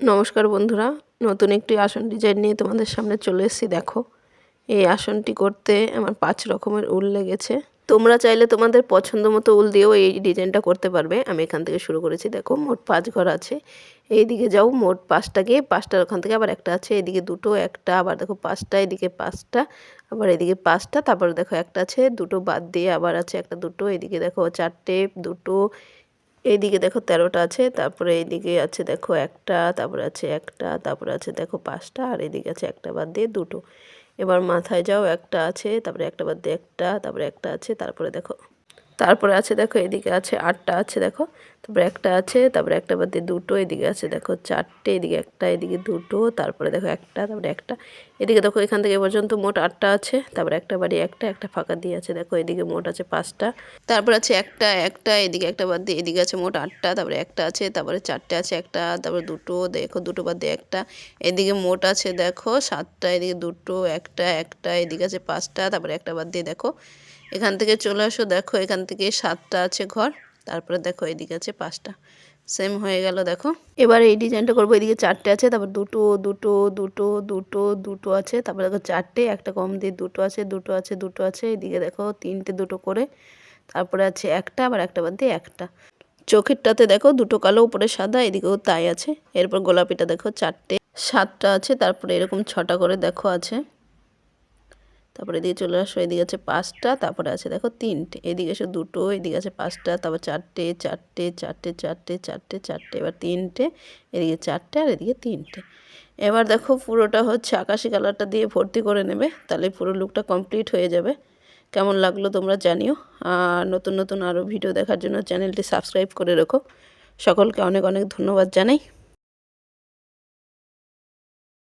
নমস্কার বন্ধুরা, নতুন একটি আসন ডিজাইন নিয়ে তোমাদের সামনে চলে এসেছি। দেখো, এই আসনটি করতে আমার পাঁচ রকমের উল লেগেছে। তোমরা চাইলে তোমাদের পছন্দ মতো উল দিয়েও এই ডিজাইনটা করতে পারবে। আমি এখান থেকে শুরু করেছি। দেখো, মোট পাঁচ ঘর আছে। এই দিকে যাও, মোট পাঁচটা গিয়ে পাঁচটার ওখান থেকে আবার একটা আছে এদিকে দুটো, একটা, আবার দেখো পাঁচটা এদিকে পাঁচটা, আবার এদিকে পাঁচটা, তারপর দেখো একটা আছে, দুটো বাদ দিয়ে আবার আছে একটা দুটো এদিকে দেখো চারটে, দুটো এইদিকে দেখো তেরোটা আছে, তারপরে এইদিকে আছে দেখো একটা, তারপরে আছে একটা, তারপরে আছে দেখো পাঁচটা, আর এদিকে আছে একটা বাদ দিয়ে দুটো। এবার মাথায় যাও, একটা আছে, তারপরে একটা বাদ দিয়ে একটা, তারপরে একটা আছে, তারপরে দেখো তারপরে আছে দেখো, এদিকে আছে আটটা আছে দেখো, তারপরে একটা আছে, তারপরে একটা বাদ দিয়ে দুটো, এদিকে আছে দেখো চারটে, এদিকে একটা, এদিকে দুটো, তারপরে দেখো একটা, তারপরে একটা। এদিকে দেখো এখান থেকে পর্যন্ত মোট আটটা আছে, তারপরে একটা বাড়ি একটা একটা ফাঁকা দিয়ে আছে দেখো, এদিকে মোট আছে পাঁচটা। তারপর আছে একটা একটা, এদিকে একটা বাদ দিয়ে এদিকে আছে মোট আটটা, তারপরে একটা আছে, তারপরে চারটে আছে একটা, তারপরে দুটো, দেখো দুটো বাদ দিয়ে একটা। এদিকে মোট আছে দেখো সাতটা, এদিকে দুটো, একটা একটা, এদিকে আছে পাঁচটা, তারপরে একটা বাদ দিয়ে দেখো এখান থেকে চলে আসো, দেখো এখান থেকে সাতটা আছে ঘর, তারপরে দেখো এদিকে আছে পাঁচটা। সেম হয়ে গেল, দেখো। এবার এই ডিজাইনটা করব, এদিকে চারটে আছে, তারপর দুটো দুটো দুটো দুটো দুটো আছে, তারপর দেখো চারটে, একটা কম দিয়ে দুটো আছে দুটো আছে দুটো আছে, এদিকে দেখো তিনটে, দুটো করে, তারপরে আছে একটা, আবার একটা বাদ দিয়ে একটা। চোখেরটাতে দেখো দুটো কালো, উপরে সাদা, এদিকেও তাই আছে, এরপর গোলাপিটা দেখো চারটে, সাতটা আছে, তারপরে এরকম ছটা করে দেখো আছে। তারপরে এদিকে চলে আসো, এদিকে আছে পাঁচটা, তারপরে আছে দেখো তিনটে। এদিকে এসে দুটো, এদিকে আছে পাঁচটা, তারপর চারটে চারটে চারটে চারটে চারটে চারটে, এবার তিনটে, এদিকে চারটে আর এদিকে তিনটে। এবার দেখো পুরোটা হচ্ছে আকাশি কালারটা দিয়ে ভর্তি করে নেবে, তাহলে পুরো লুকটা কমপ্লিট হয়ে যাবে। কেমন লাগল তোমরা জানিও। আর নতুন নতুন আরও ভিডিও দেখার জন্য চ্যানেলটি সাবস্ক্রাইব করে রেখো। সকলকে অনেক অনেক ধন্যবাদ জানাই।